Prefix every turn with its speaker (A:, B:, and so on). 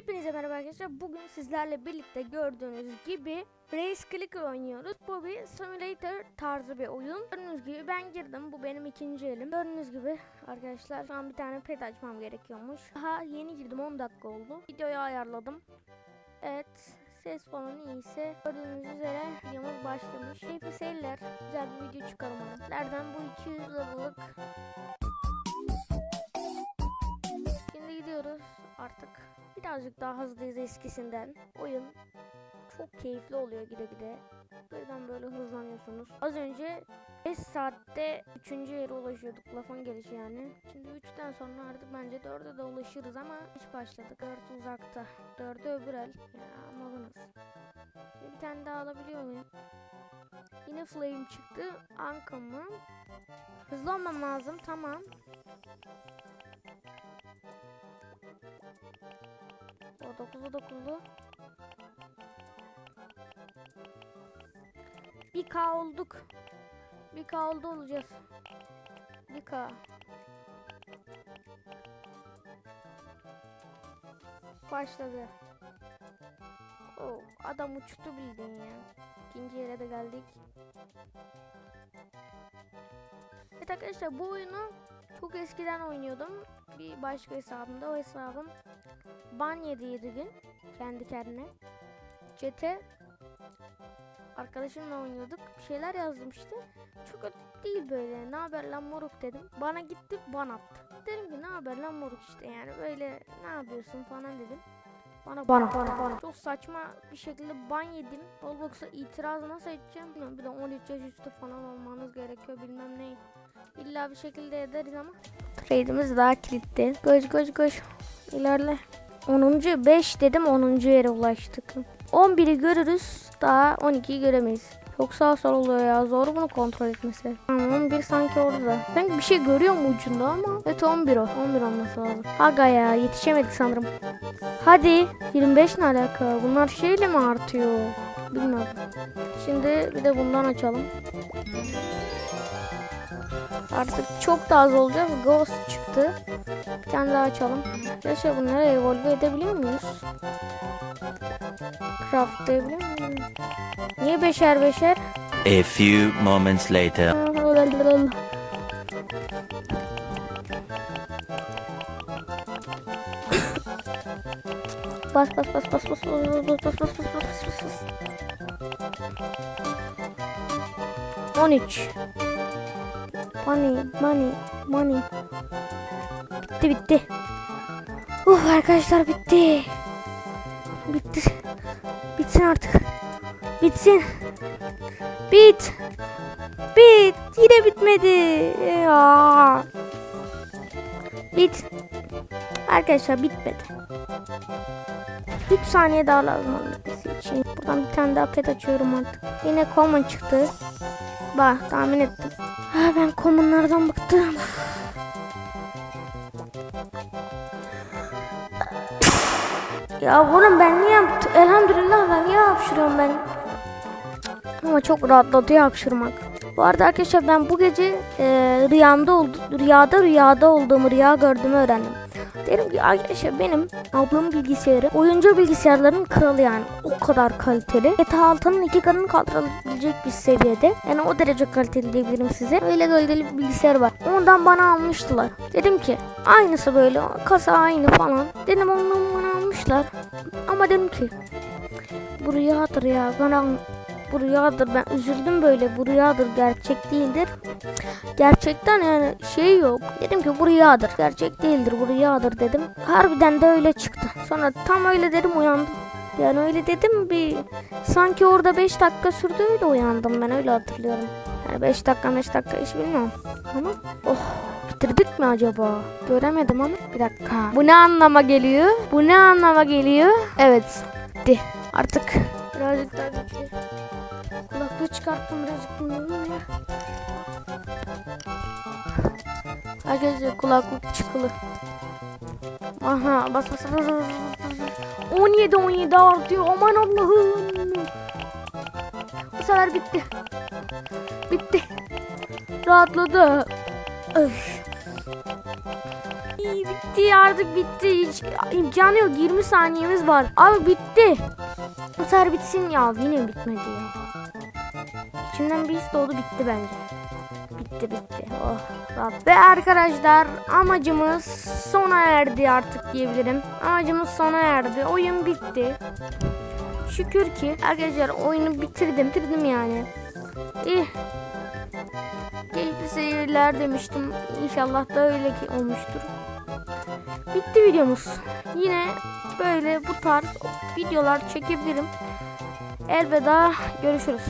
A: Hepinize merhaba arkadaşlar. Bugün sizlerle birlikte gördüğünüz gibi Race Clicker oynuyoruz. Bu bir simulator tarzı bir oyun. Gördüğünüz gibi ben girdim. Bu benim ikinci elim. Gördüğünüz gibi arkadaşlar şu an bir tane pet açmam gerekiyormuş. Daha yeni girdim 10 dakika oldu. Videoyu ayarladım. Evet. Ses falan iyiyse gördüğünüz üzere videomuz başlamış. Keyifli seyirler. Güzel bir video. Nereden bu 200 level'lık artık. Birazcık daha hızlıyız eskisinden. Oyun çok keyifli oluyor gide gide. Birden böyle hızlanıyorsunuz. Az önce 5 saatte 3. yere ulaşıyorduk. Lafın gelişi yani. Şimdi 3'ten sonra artık bence 4'e de ulaşırız ama hiç başladık. 4 uzakta. 4'e öbür el. Ya malınız. Bir tane daha alabiliyor muyum? Yine flame çıktı. Anka mı? Hızlı olmam lazım. Tamam. O dokuzlu dokuzlu. Bir K olduk. Bir K oldu olacağız. Bir K. Başladı. Oo, adam uçtu bildin ya. İkinci yere de geldik. Evet arkadaşlar bu oyunu çok eskiden oynuyordum. Bir başka hesabımda o hesabım ban yediydi gün kendi kendine. Çete arkadaşımla oynuyorduk. Bir şeyler yazdım işte. Çok kötü değil böyle. Ne haber lan moruk dedim. Bana gitti ban attı. Dedim ki ne haber lan moruk işte yani böyle ne yapıyorsun falan dedim. Bana bana bana bana. Çok saçma bir şekilde ban yedim. Roblox'a itiraz nasıl edeceğim bilmiyorum. Bir de 13 yaş üstü falan olmanız gerekiyor bilmem ne. İlla bir şekilde ederiz ama. Trade'imiz daha kilitli. Koş koş koş. İlerle. 10. 5 dedim 10. yere ulaştık. 11'i görürüz daha 12'yi göremeyiz. Çok sağ sol oluyor ya zor bunu kontrol etmesi. Tamam 11 sanki orada. Sanki bir şey görüyor mu ucunda ama. Evet 11 o. 11 olması lazım. Aga ya yetişemedik sanırım. Hadi 25 ne alaka? Bunlar şeyle mi artıyor? Bilmiyorum. Şimdi bir de bundan açalım. Artık çok da az olacak. Ghost çıktı. Bir tane daha açalım. Yaşa bunları evolve edebiliyor muyuz? Craftlayabiliyor muyuz? Niye beşer beşer?
B: A few moments later.
A: Bas bas bas bas bas bas bas bas bas bas bas bas 13 Money money money. Bitti bitti. Uf arkadaşlar bitti. Bitti. Bitsin artık. Bitsin. Bit. Bit. Yine bitmedi. Ya. Bit. Arkadaşlar bitmedi. 3 saniye daha lazım bitmesi için. Buradan bir tane daha pet açıyorum artık. Yine common çıktı. Bak tahmin ettim. Ha, ben commonlardan bıktım. ya oğlum ben niye yaptım? Elhamdülillah ben niye hapşırıyorum ben? Ama çok rahatlatıyor hapşırmak. Bu arada arkadaşlar ben bu gece e, rüyamda oldu, rüyada rüyada olduğumu rüya gördüğümü öğrendim. Derim ki arkadaşlar benim ablamın bilgisayarı oyuncu bilgisayarların kralı yani o kadar kaliteli. GTA 6'nın iki katını kaldırabilecek bir seviyede. Yani o derece kaliteli diyebilirim size. Öyle kaliteli bir bilgisayar var. Ondan bana almıştılar. Dedim ki aynısı böyle kasa aynı falan. Dedim ondan bana almışlar. Ama dedim ki bu rüyadır ya bana bu rüyadır ben üzüldüm böyle bu rüyadır gerçek değildir. Gerçekten yani şey yok. Dedim ki bu rüyadır. Gerçek değildir bu rüyadır dedim. Harbiden de öyle çıktı. Sonra tam öyle dedim uyandım. Yani öyle dedim bir sanki orada 5 dakika sürdü öyle uyandım ben öyle hatırlıyorum. Yani 5 dakika 5 dakika hiç bilmiyorum. Ama oh bitirdik mi acaba? Göremedim ama bir dakika. Bu ne anlama geliyor? Bu ne anlama geliyor? Evet. Bitti. Artık birazcık daha bitti. Çıkarttım birazcık dinledim ya. Arkadaşlar kulaklık çıkılı. Aha bas bas bas bas, bas. 17 17 artıyor aman Allah'ım. Bu sefer bitti. Bitti. Rahatladı. Öf. bitti artık bitti. Hiç imkanı yok. 20 saniyemiz var. Abi bitti. Bu sefer bitsin ya. Yine bitmedi ya. İçimden bir his doğdu bitti bence. Bitti bitti. Oh. Ve arkadaşlar amacımız sona erdi artık diyebilirim. Amacımız sona erdi. Oyun bitti. Şükür ki arkadaşlar oyunu bitirdim. Bitirdim yani. İyi. Keyifli seyirler demiştim. İnşallah da öyle ki olmuştur. Bitti videomuz. Yine böyle bu tarz videolar çekebilirim. Elveda görüşürüz.